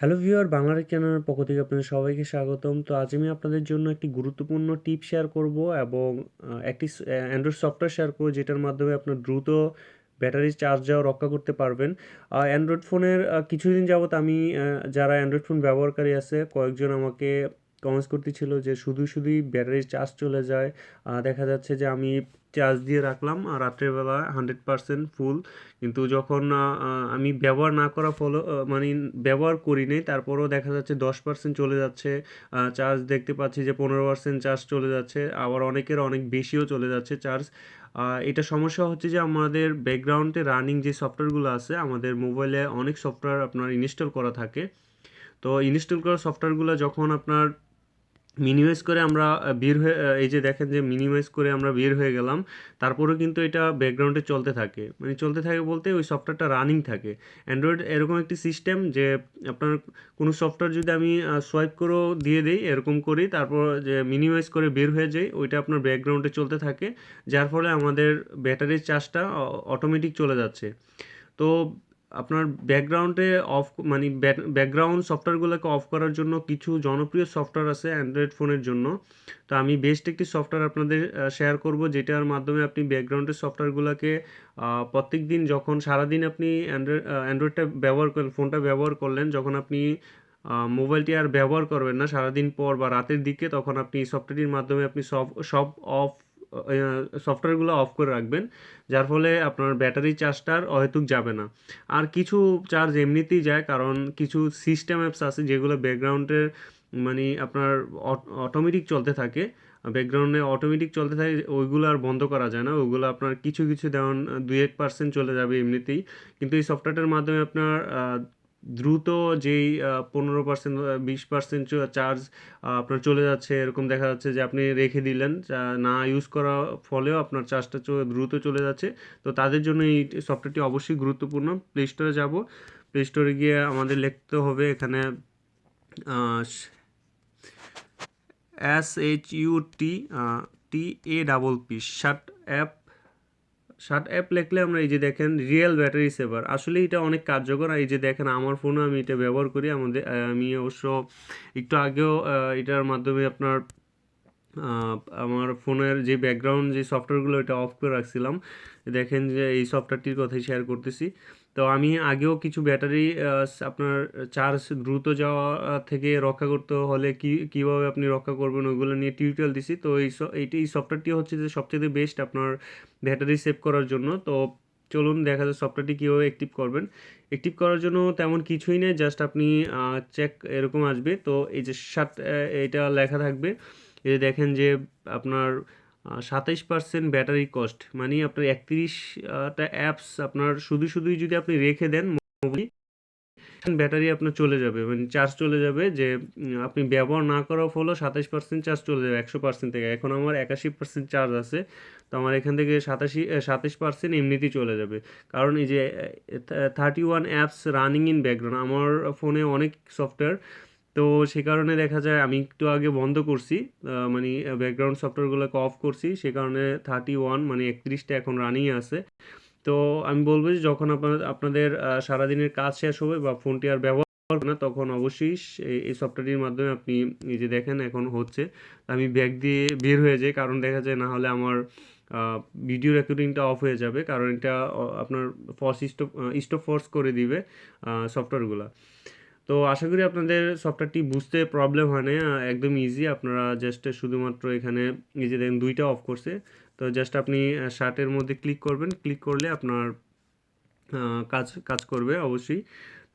Hello viewer বাংলার চ্যানেলের পক্ষ থেকে আপনাদের সবাইকে স্বাগতম। তো আজ আমি আপনাদের জন্য একটি গুরুত্বপূর্ণ টিপ শেয়ার করব এবং একটি অ্যান্ড্রয়েড সফটওয়্যার শেয়ার করব যেটার মাধ্যমে আপনার দ্রুত ব্যাটারি চার্জ যাওয়া রক্ষা করতে পারবেন। অ্যান্ড্রয়েড ফোনের কিছুদিন যাবত আমি যারা অ্যান্ড্রয়েড ফোন ব্যবহারকারী আছে, কয়েকজন আমাকে কমেন্টস করতেছিল যে শুধু শুধুই ব্যাটারির চার্জ চলে যায়। দেখা যাচ্ছে যে আমি চার্জ দিয়ে রাখলাম রাত্রেবেলা হান্ড্রেড পারসেন্ট ফুল কিন্তু যখন আমি ব্যবহার না করা ফলো মানে ব্যবহার করি নাই, তারপরেও দেখা যাচ্ছে দশ পার্সেন্ট চলে যাচ্ছে। চার্জ দেখতে পাচ্ছি যে পনেরো পার্সেন্ট চার্জ চলে যাচ্ছে, আবার অনেকের অনেক বেশিও চলে যাচ্ছে চার্জ এটা সমস্যা হচ্ছে যে আমাদের ব্যাকগ্রাউন্ডে রানিং যে সফটওয়্যারগুলো আছে, আমাদের মোবাইলে অনেক সফটওয়্যার আপনার ইনস্টল করা থাকে। তো ইনস্টল করা সফটওয়্যারগুলো যখন আপনার মিনিমাইজ করে আমরা বের হয়ে এই যে দেখেন যে মিনিমাইজ করে আমরা বের হয়ে গেলাম, তারপরেও কিন্তু এটা ব্যাকগ্রাউন্ডে চলতে থাকে। মানে চলতে থাকে বলতে ওই সফটওয়্যারটা রানিং থাকে। অ্যান্ড্রয়েড এরকম একটি সিস্টেম যে আপনার কোনো সফটওয়্যার যদি আমি সোয়াইপ করেও দিয়ে দিই, এরকম করি, তারপর যে মিনিমাইজ করে বের হয়ে যাই, ওইটা আপনার ব্যাকগ্রাউন্ডে চলতে থাকে, যার ফলে আমাদের ব্যাটারির চার্জটা অটোমেটিক চলে যাচ্ছে। তো আপনার ব্যাকগ্রাউন্ডে অফ মানে ব্যাকগ্রাউন্ড সফটওয়্যারগুলোকে অফ করার জন্য কিছু জনপ্রিয় সফটওয়্যার আছে অ্যান্ড্রয়েড ফোনের জন্য। তো আমি বেস্ট একটি সফটওয়্যার আপনাদের শেয়ার করব, যেটার মাধ্যমে আপনি ব্যাকগ্রাউন্ডের সফটওয়্যারগুলোকে প্রত্যেক দিন যখন, সারাদিন আপনি অ্যান্ড্রয়েড অ্যান্ড্রয়েডটা ব্যবহার করেন ফোনটা ব্যবহার করলেন, যখন আপনি মোবাইলটি আর ব্যবহার করবেন না, সারাদিন পর বা রাতের দিকে, তখন আপনি সফটওয়্যারটির মাধ্যমে আপনি সব সব অফ সফটওয়্যারগুলো অফ করে রাখবেন, যার ফলে আপনার ব্যাটারি চার্জটা আর অহেতুক যাবে না। আর কিছু চার্জ এমনিতেই যায়, কারণ কিছু সিস্টেম অ্যাপস আছে যেগুলো ব্যাকগ্রাউন্ডের মানে আপনার অটোমেটিক চলতে থাকে। ব্যাকগ্রাউন্ডে অটোমেটিক চলতে থাকে, ওইগুলো আর বন্ধ করা যায় না। ওইগুলো আপনার কিছু কিছু যেমন দুই এক পার্সেন্ট চলে যাবে এমনিতেই। কিন্তু এই সফটওয়্যারটার মাধ্যমে আপনার দ্রুত যেই পনেরো পার্সেন্ট বিশ পার্সেন্ট চার্জ আপনার চলে যাচ্ছে, এরকম দেখা যাচ্ছে যে আপনি রেখে দিলেন না ইউজ করা ফলেও আপনার চার্জটা দ্রুত চলে যাচ্ছে। তো তাদের জন্য এই সফটওয়্যারটি অবশ্যই গুরুত্বপূর্ণ। প্লে স্টোরে যাব। প্লে স্টোরে গিয়ে আমাদের লিখতে হবে এখানে S H U T T A double P shirt app shirt app লেখলে আমরা এই যে দেখেন রিয়েল ব্যাটারি সেভার আসলে এটা অনেক কার্যকর। এই যে দেখেন, আমার ফোনে আমি এটা ব্যবহার করি আমাদের আমি অবশ্য একটু আগেও এটার মাধ্যমে আপনার আমার ফোনের যে ব্যাকগ্রাউন্ড যে সফটওয়্যারগুলো এটা অফ করে রাখছিলাম। দেখেন যে এই সফটওয়্যারটির কথাই শেয়ার করতেছি। তো আমি আগেও কিছু ব্যাটারি আপনার চার্জ দ্রুত যাওয়া থেকে রক্ষা করতে হলে কি, কীভাবে আপনি রক্ষা করবেন, ওইগুলো নিয়ে টিউটোরিয়াল দিছি। তো এই এইটি এই সফটওয়্যারটি হচ্ছে যে সবচেয়ে বেস্ট আপনার ব্যাটারি সেভ করার জন্য। তো চলুন দেখা যায় সফটওয়্যারটি কীভাবে অ্যাক্টিভ করবেন। অ্যাক্টিভ করার জন্য তেমন কিছুই নেই জাস্ট আপনি চেক এরকম আসবে। তো এই যে সাত এটা লেখা থাকবে। যে দেখেন যে আপনার সাতাইশ পার্সেন্ট ব্যাটারি কস্ট মানে আপনার একত্রিশটা অ্যাপস আপনার শুধু শুধুই যদি আপনি রেখে দেন ব্যাটারি আপনার চলে যাবে। মানে চার্জ চলে যাবে যে আপনি ব্যবহার না করার ফলেও সাতাশ পার্সেন্ট চার্জ চলে যাবে, একশো পার্সেন্ট থেকে। এখন আমার একাশি পার্সেন্ট চার্জ আছে, তো আমার এখান থেকে সাতাশি সাতাশ পার্সেন্ট এমনিতেই চলে যাবে। কারণ এই যে thirty one apps running in background আমার ফোনে অনেক সফটওয়্যার তো সে কারণে দেখা যায় আমি একটু আগে বন্ধ করছি মানে ব্যাকগ্রাউন্ড সফটওয়্যারগুলোকে অফ করছি, সে কারণে থার্টি ওয়ান মানে একত্রিশটা এখন রানিং আছে। তো আমি বলব যে যখন আপনার, আপনাদের সারাদিনের কাজ শেষ হবে বা ফোনটি আর ব্যবহার না, তখন অবশ্যই এই সফটওয়্যারটির মাধ্যমে আপনি এই যে দেখেন এখন হচ্ছে, আমি ব্যাগ দিয়ে বের হয়ে যাই, কারণ দেখা যায় না হলে আমার ভিডিও রেকর্ডিংটা অফ হয়ে যাবে, কারণ এটা আপনার ফর্স স্টপ স্টপ ফোর্স করে দিবে সফটওয়্যারগুলো তো আশা করি আপনাদের সফটওয়্যারটি বুঝতে প্রবলেম হয় না একদম ইজি আপনারা জাস্ট শুধুমাত্র এখানে এই যে দেখেন দুইটা অফ করছে। তো জাস্ট আপনি শার্টের মধ্যে ক্লিক করবেন। ক্লিক করলে আপনার কাজ কাজ করবে অবশ্যই।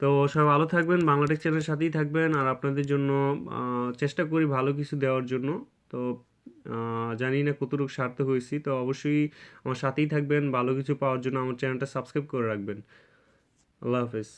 তো সব ভালো থাকবেন। বাংলাটেক চ্যানেলের সাথেই থাকবেন। আর আপনাদের জন্য চেষ্টা করি ভালো কিছু দেওয়ার জন্য। তো জানি না কতটুকু সার্থক হয়েছি। তো অবশ্যই আমার সাথেই থাকবেন। ভালো কিছু পাওয়ার জন্য আমার চ্যানেলটা সাবস্ক্রাইব করে রাখবেন। আল্লাহ হাফেজ।